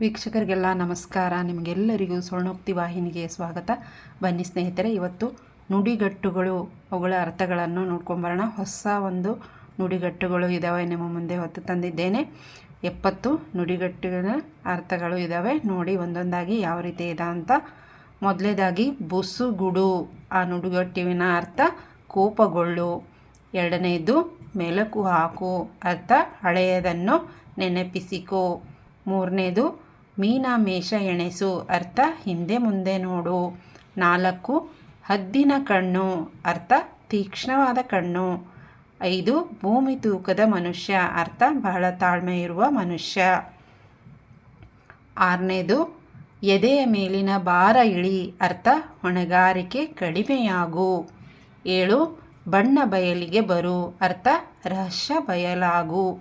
ವೀಕ್ಷಕರಿಗೆಲ್ಲ ನಮಸ್ಕಾರ. ನಿಮಗೆಲ್ಲರಿಗೂ ಸ್ವರ್ಣೋಕ್ತಿ ವಾಹಿನಿಗೆ ಸ್ವಾಗತ. ಬನ್ನಿ ಸ್ನೇಹಿತರೆ, ಇವತ್ತು ನುಡಿಗಟ್ಟುಗಳು, ಅವುಗಳ ಅರ್ಥಗಳನ್ನು ನೋಡ್ಕೊಂಬರೋಣ. ಹೊಸ ಒಂದು ನುಡಿಗಟ್ಟುಗಳು ಇದ್ದಾವೆ ನಿಮ್ಮ ಮುಂದೆ ಹೊತ್ತು ತಂದಿದ್ದೇನೆ. ಎಪ್ಪತ್ತು ನುಡಿಗಟ್ಟುಗಳ ಅರ್ಥಗಳು ಇದ್ದಾವೆ ನೋಡಿ, ಒಂದೊಂದಾಗಿ ಯಾವ ರೀತಿ ಇದೆ ಅಂತ. ಮೊದಲೇದಾಗಿ, ಬುಸುಗುಡು, ಆ ನುಡಿಗಟ್ಟುವಿನ ಅರ್ಥ ಕೋಪಗೊಳ್ಳು. ಎರಡನೆಯದು ಮೆಲುಕು ಹಾಕು. ಅರ್ಥ ಹಳೆಯದನ್ನು ನೆನಪಿಸಿಕೋ. ಮೂರನೇದು ಮೀನಾಮೇಷ ಎಣೆಸು ಅರ್ಥ ಹಿಂದೆ ಮುಂದೆ ನೋಡು. ನಾಲ್ಕು, ಹದ್ದಿನ ಕಣ್ಣು ಅರ್ಥ ತೀಕ್ಷ್ಣವಾದ ಕಣ್ಣು. ಐದು, ಭೂಮಿ ತೂಕದ ಮನುಷ್ಯ ಅರ್ಥ ಬಹಳ ತಾಳ್ಮೆ ಇರುವ ಮನುಷ್ಯ. ಆರನೇದು, ಎದೆಯ ಮೇಲಿನ ಭಾರ ಇಳಿ ಅರ್ಥ ಹೊಣೆಗಾರಿಕೆ ಕಡಿಮೆಯಾಗು. ಏಳು, ಬಣ್ಣ ಬಯಲಿಗೆ ಬರು ಅರ್ಥ ರಹಸ್ಯ ಬಯಲಾಗು.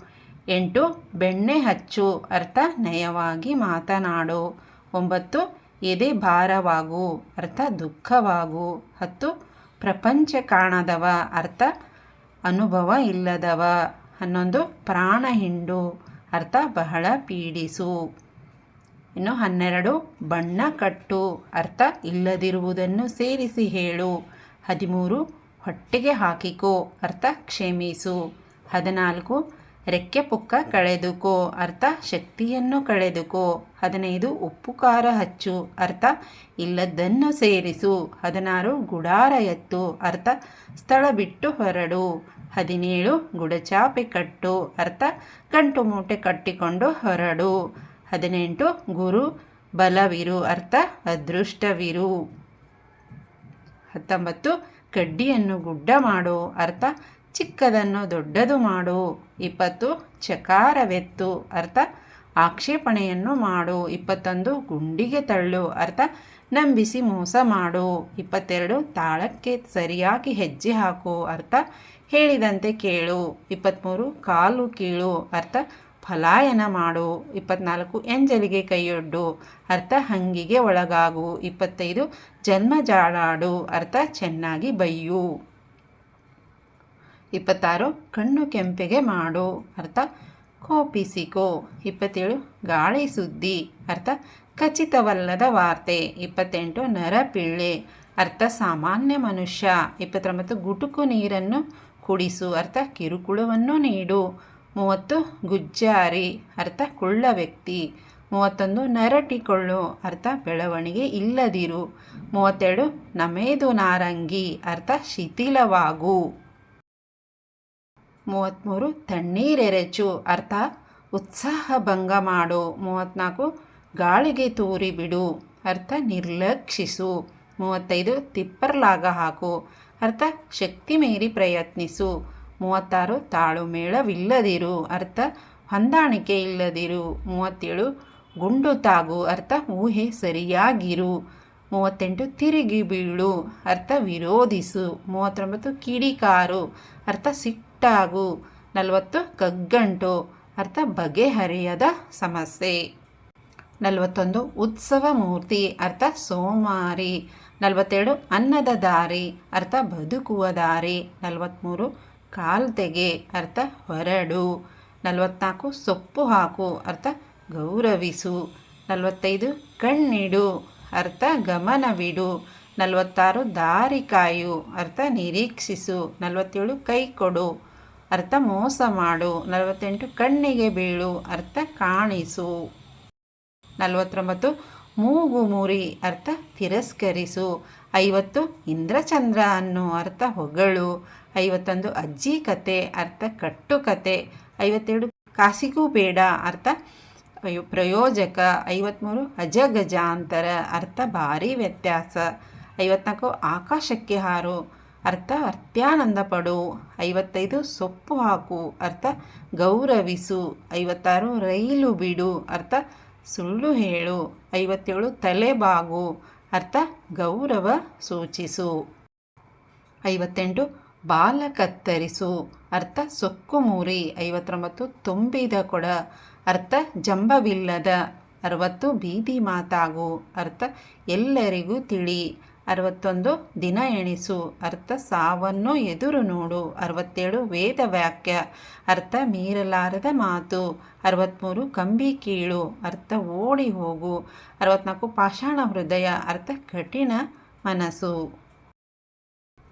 ಎಂಟು, ಬೆಣ್ಣೆ ಹಚ್ಚು, ಅರ್ಥ ನಯವಾಗಿ ಮಾತನಾಡು. ಒಂಬತ್ತು, ಎದೆ ಭಾರವಾಗು, ಅರ್ಥ ದುಃಖವಾಗು. ಹತ್ತು, ಪ್ರಪಂಚ ಕಾಣದವ, ಅರ್ಥ ಅನುಭವ ಇಲ್ಲದವ. ಹನ್ನೊಂದು, ಪ್ರಾಣ ಹಿಂಡು, ಅರ್ಥ ಬಹಳ ಪೀಡಿಸು. ಇನ್ನು ಹನ್ನೆರಡು, ಬಣ್ಣ ಕಟ್ಟು, ಅರ್ಥ ಇಲ್ಲದಿರುವುದನ್ನು ಸೇರಿಸಿ ಹೇಳು. ಹದಿಮೂರು, ಹೊಟ್ಟೆಗೆ ಹಾಕಿಕೋ, ಅರ್ಥ ಕ್ಷಮಿಸು. ಹದಿನಾಲ್ಕು ರೆಕ್ಕೆ ಪುಕ್ಕ ಕಳೆದುಕೋ, ಅರ್ಥ? ಶಕ್ತಿಯನ್ನು ಕಳೆದುಕೋ. ಹದಿನೈದು ಉಪ್ಪು ಖಾರ ಹಚ್ಚು, ಅರ್ಥ? ಇಲ್ಲದನ್ನು ಸೇರಿಸು. ಹದಿನಾರು, ಗುಡಾರ ಎತ್ತು, ಅರ್ಥ? ಸ್ಥಳ ಬಿಟ್ಟು ಹೊರಡು. ಹದಿನೇಳು, ಗುಡಚಾಪೆ ಕಟ್ಟು, ಅರ್ಥ? ಗಂಟು ಮೂಟೆ ಕಟ್ಟಿಕೊಂಡು ಹೊರಡು. ಹದಿನೆಂಟು, ಗುರು ಬಲವಿರು, ಅರ್ಥ? ಅದೃಷ್ಟವಿರು. ಹತ್ತೊಂಬತ್ತು, ಕಡ್ಡಿಯನ್ನು ಗುಡ್ಡ ಮಾಡು, ಅರ್ಥ? ಚಿಕ್ಕದನ್ನು ದೊಡ್ಡದು ಮಾಡು, ಇಪ್ಪತ್ತು ಚಕಾರವೆತ್ತು, ಅರ್ಥ? ಆಕ್ಷೇಪಣೆಯನ್ನು ಮಾಡು, ಇಪ್ಪತ್ತೊಂದು ಗುಂಡಿಗೆ ತಳ್ಳು, ಅರ್ಥ? ನಂಬಿಸಿ ಮೋಸ ಮಾಡು, ಇಪ್ಪತ್ತೆರಡು ತಾಳಕ್ಕೆ ಸರಿಯಾಗಿ ಹೆಜ್ಜೆ ಹಾಕು, ಅರ್ಥ? ಹೇಳಿದಂತೆ ಕೇಳು, ಇಪ್ಪತ್ತ್ಮೂರು ಕಾಲು ಕೀಳು, ಅರ್ಥ? ಫಲಾಯನ ಮಾಡು ಇಪ್ಪತ್ನಾಲ್ಕು ಎಂಜಲಿಗೆ ಕೈಯೊಡ್ಡು, ಅರ್ಥ? ಹಂಗಿಗೆ ಒಳಗಾಗು, ಇಪ್ಪತ್ತೈದು ಜನ್ಮ ಜಾಡಾಡು ಅರ್ಥ? ಚೆನ್ನಾಗಿ ಬೈಯು. ಇಪ್ಪತ್ತಾರು, ಕಣ್ಣು ಕೆಂಪಿಗೆ ಮಾಡು, ಅರ್ಥ? ಕೋಪಿಸಿಕೋ ಇಪ್ಪತ್ತೇಳು, ಗಾಳಿ ಸುದ್ದಿ, ಅರ್ಥ? ಖಚಿತವಲ್ಲದ ವಾರ್ತೆ. ಇಪ್ಪತ್ತೆಂಟು ನರಪಿಳ್ಳೆ ಅರ್ಥ? ಸಾಮಾನ್ಯ ಮನುಷ್ಯ. ಇಪ್ಪತ್ತೊಂಬತ್ತು, ಗುಟುಕು ನೀರನ್ನು ಕುಡಿಸು, ಅರ್ಥ? ಕಿರುಕುಳವನ್ನು ನೀಡು. ಮೂವತ್ತು, ಗುಜ್ಜಾರಿ, ಅರ್ಥ? ಕುಳ್ಳ ವ್ಯಕ್ತಿ. ಮೂವತ್ತೊಂದು, ನರಟಿಕೊಳ್ಳು, ಅರ್ಥ? ಬೆಳವಣಿಗೆ ಇಲ್ಲದಿರು. ಮೂವತ್ತೆರಡು, ನಮೇದು ನಾರಂಗಿ, ಅರ್ಥ? ಶಿಥಿಲವಾಗು. ಮೂವತ್ತ್ಮೂರು ತಣ್ಣೀರೆರೆಚು. ಅರ್ಥ? ಉತ್ಸಾಹ ಭಂಗ ಮಾಡು. ಮೂವತ್ತ್ನಾಲ್ಕು ಗಾಳಿಗೆ ತೂರಿ ಬಿಡು. ಅರ್ಥ? ನಿರ್ಲಕ್ಷಿಸು. ಮೂವತ್ತೈದು, ತಿಪ್ಪರ್ಲಾಗ ಹಾಕು. ಅರ್ಥ? ಶಕ್ತಿ ಮೀರಿ ಪ್ರಯತ್ನಿಸು. ಮೂವತ್ತಾರು ತಾಳುಮೇಳವಿಲ್ಲದಿರು ಅರ್ಥ? ಹೊಂದಾಣಿಕೆ ಇಲ್ಲದಿರು. ಮೂವತ್ತೇಳು, ಗುಂಡು ತಾಗು. ಅರ್ಥ? ಊಹೆ ಸರಿಯಾಗಿರು. ಮೂವತ್ತೆಂಟು, ತಿರುಗಿ ಬೀಳು. ಅರ್ಥ? ವಿರೋಧಿಸು. ಮೂವತ್ತೊಂಬತ್ತು, ಕಿಡಿಕಾರು. ಅರ್ಥ ಸಿಟ್ಟಾಗು. ನಲವತ್ತು, ಕಗ್ಗಂಟು. ಅರ್ಥ ಬಗೆಹರಿಯದ ಸಮಸ್ಯೆ. ನಲವತ್ತೊಂದು, ಉತ್ಸವ ಮೂರ್ತಿ. ಅರ್ಥ ಸೋಮಾರಿ. ನಲವತ್ತೆರಡು ಅನ್ನದ ದಾರಿ. ಅರ್ಥ ಬದುಕುವ ದಾರಿ. ನಲವತ್ತ್ಮೂರು ಕಾಲ್ತೆಗೆ ಅರ್ಥ ಹೊರಡು. ನಲವತ್ನಾಲ್ಕು, ಸೊಪ್ಪು ಹಾಕು. ಅರ್ಥ ಗೌರವಿಸು. ನಲವತ್ತೈದು, ಕಣ್ಣಿಡು. ಅರ್ಥ ಗಮನವಿಡು. ನಲವತ್ತಾರು, ದಾರಿ ಕಾಯು, ಅರ್ಥ ನಿರೀಕ್ಷಿಸು, ನಲವತ್ತೇಳು, ಕೈ ಕೊಡು, ಅರ್ಥ ಮೋಸ ಮಾಡು, ನಲವತ್ತೆಂಟು, ಕಣ್ಣಿಗೆ ಬೀಳು, ಅರ್ಥ ಕಾಣಿಸು. ನಲವತ್ತೊಂಬತ್ತು, ಮೂಗು ಮುರಿ, ಅರ್ಥ ತಿರಸ್ಕರಿಸು. ಐವತ್ತು ಇಂದ್ರಚಂದ್ರ ಅನ್ನು ಅರ್ಥ ಹೊಗಳು. ಐವತ್ತೊಂದು, ಅಜ್ಜಿ ಕತೆ, ಅರ್ಥ ಕಟ್ಟು ಕತೆ. ಐವತ್ತೆರಡು ಕಾಸಿಗೂ ಬೇಡ, ಅರ್ಥ ಪ್ರಯೋಜಕ. ಐವತ್ತ್ಮೂರು ಅಜಗಜಾಂತರ, ಅರ್ಥ ಭಾರಿ ವ್ಯತ್ಯಾಸ. ಐವತ್ನಾಲ್ಕು ಆಕಾಶಕ್ಕೆ ಹಾರು. ಅರ್ಥ ಅತ್ಯಾನಂದ ಪಡು. ಐವತ್ತೈದು ಸೊಪ್ಪು ಹಾಕು. ಅರ್ಥ, ಗೌರವಿಸು. ಐವತ್ತಾರು ರೈಲು ಬಿಡು. ಅರ್ಥ, ಸುಳ್ಳು ಹೇಳು. ಐವತ್ತೇಳು ತಲೆಬಾಗು ಅರ್ಥ, ಗೌರವ ಸೂಚಿಸು. ಐವತ್ತೆಂಟು ಬಾಲ ಕತ್ತರಿಸು. ಅರ್ಥ, ಸೊಕ್ಕು ಮೂರಿ. ಐವತ್ತೊಂಬತ್ತು ತುಂಬಿದ ಕೊಡ. ಅರ್ಥ, ಜಂಬವಿಲ್ಲದ. ಅರವತ್ತು ಬೀದಿ ಮಾತಾಗು. ಅರ್ಥ, ಎಲ್ಲರಿಗೂ ತಿಳಿ. ಅರವತ್ತೊಂದು ದಿನ ಎಣಿಸು. ಅರ್ಥ ಸಾವನ್ನು ಎದುರು ನೋಡು. ಅರವತ್ತೇಳು ವೇದ ವಾಕ್ಯ ಅರ್ಥ ಮೀರಲಾರದ ಮಾತು. ಅರವತ್ತ್ಮೂರು ಕಂಬಿ ಕೀಳು. ಅರ್ಥ ಓಡಿ ಹೋಗು. ಅರವತ್ನಾಲ್ಕು ಪಾಷಾಣ ಹೃದಯ. ಅರ್ಥ ಕಠಿಣ ಮನಸ್ಸು.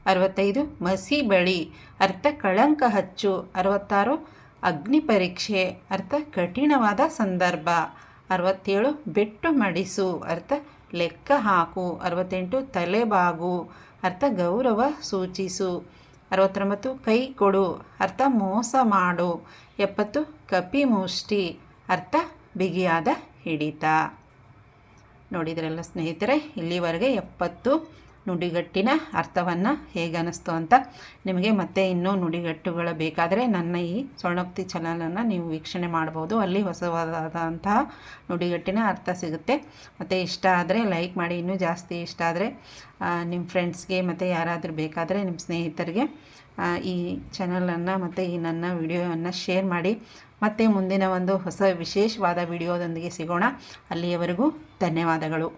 ಅರವತ್ತೈದು ಮಸಿ ಬಳಿ. ಅರ್ಥ ಕಳಂಕ ಹಚ್ಚು. ಅರವತ್ತಾರು ಅಗ್ನಿ ಪರೀಕ್ಷೆ. ಅರ್ಥ ಕಠಿಣವಾದ ಸಂದರ್ಭ. ಅರವತ್ತೇಳು ಬೆಟ್ಟು ಮಡಿಸು. ಅರ್ಥ ಲೆಕ್ಕ ಹಾಕು. ಅರವತ್ತೆಂಟು ತಲೆಬಾಗು. ಅರ್ಥ ಗೌರವ ಸೂಚಿಸು. ಅರವತ್ತೊಂಬತ್ತು ಕೈ ಕೊಡು. ಅರ್ಥ ಮೋಸ ಮಾಡು. ಎಪ್ಪತ್ತು ಕಪಿ ಮುಷ್ಟಿ. ಅರ್ಥ ಬಿಗಿಯಾದ ಹಿಡಿತ. ನೋಡಿದ್ರಲ್ಲ ಸ್ನೇಹಿತರೆ, ಇಲ್ಲಿವರೆಗೆ ಎಪ್ಪತ್ತು ನುಡಿಗಟ್ಟಿನ ಅರ್ಥವನ್ನು ಹೇಗೆ ಅನ್ನಿಸ್ತು ಅಂತ ನಿಮಗೆ ಮತ್ತೆ ಇನ್ನೂ ನುಡಿಗಟ್ಟುಗಳು ಬೇಕಾದರೆ ನನ್ನ ಈ ಸ್ವರ್ಣೋಕ್ತಿ ಚಾನಲನ್ನು ನೀವು ವೀಕ್ಷಣೆ ಮಾಡ್ಬೋದು. ಅಲ್ಲಿ ಹೊಸವಾದಂತಹ ನುಡಿಗಟ್ಟಿನ ಅರ್ಥ ಸಿಗುತ್ತೆ. ಮತ್ತು ಇಷ್ಟ ಆದರೆ ಲೈಕ್ ಮಾಡಿ. ಇನ್ನೂ ಜಾಸ್ತಿ ಇಷ್ಟ ಆದರೆ ನಿಮ್ಮ ಫ್ರೆಂಡ್ಸ್ಗೆ ಮತ್ತು ಯಾರಾದರೂ ಬೇಕಾದರೆ ನಿಮ್ಮ ಸ್ನೇಹಿತರಿಗೆ ಈ ಚಾನಲನ್ನು ಮತ್ತು ಈ ನನ್ನ ವಿಡಿಯೋವನ್ನು ಶೇರ್ ಮಾಡಿ. ಮತ್ತು ಮುಂದಿನ ಒಂದು ಹೊಸ ವಿಶೇಷವಾದ ವಿಡಿಯೋದೊಂದಿಗೆ ಸಿಗೋಣ. ಅಲ್ಲಿಯವರೆಗೂ ಧನ್ಯವಾದಗಳು.